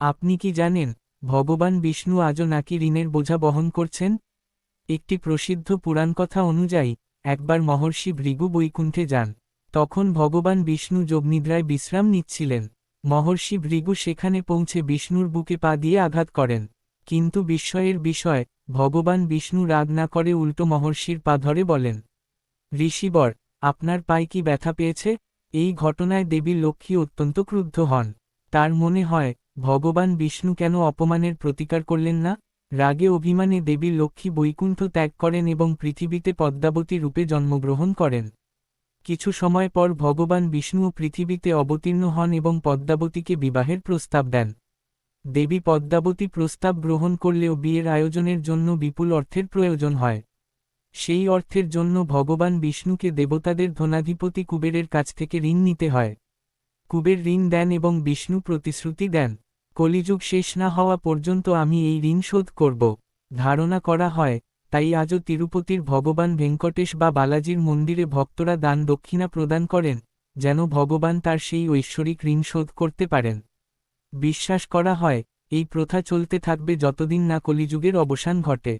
আপনি কি জানেন, ভগবান বিষ্ণু আজও নাকি ঋণের বোঝা বহন করছেন? একটি প্রসিদ্ধ পুরাণকথা অনুযায়ী, একবার মহর্ষি ভৃগু বৈকুণ্ঠে যান, তখন ভগবান বিষ্ণু যোগনিদ্রায় বিশ্রাম নিচ্ছিলেন। মহর্ষি ভৃগু সেখানে পৌঁছে বিষ্ণুর বুকে পা দিয়ে আঘাত করেন। কিন্তু বিস্ময়ের বিষয়, ভগবান বিষ্ণু রাগ না করে উল্টো মহর্ষির পা ধরে বলেন, ঋষিবর, আপনার পায়ে কি ব্যথা পেয়েছে? এই ঘটনায় দেবী লক্ষ্মী অত্যন্ত ক্রুদ্ধ হন। তার মনে হয়, ভগবান বিষ্ণু কেন অপমানের প্রতিকার করলেন না? রাগে অভিমানে দেবী লক্ষ্মী বৈকুণ্ঠ ত্যাগ করেন এবং পৃথিবীতে পদ্মাবতী রূপে জন্মগ্রহণ করেন। কিছু সময় পর ভগবান বিষ্ণু পৃথিবীতে অবতীর্ণ হন এবং পদ্মাবতীকে বিবাহের প্রস্তাব দেন। দেবী পদ্মাবতী প্রস্তাব গ্রহণ করলেও বিয়ের আয়োজনের জন্য বিপুল অর্থের প্রয়োজন হয়। সেই অর্থের জন্য ভগবান বিষ্ণুকে দেবতাদের ধনাধিপতি কুবেরের কাছ থেকে ঋণ নিতে হয়। কুবের ঋণ দেন এবং বিষ্ণু প্রতিশ্রুতি দেন, কলিযুগ শেষ না হওয়া পর্যন্ত আমি এই ঋণ শোধ করব। ধারণা করা হয়, তাই আজও তিরুপতির ভগবান ভেঙ্কটেশ বা বালাজির মন্দিরে ভক্তরা দান দক্ষিণা প্রদান করেন, যেন ভগবান তার সেই ঐশ্বরিক ঋণ শোধ করতে পারেন। বিশ্বাস করা হয়, এই প্রথা চলতে থাকবে যতদিন না কলিযুগের অবসান ঘটে।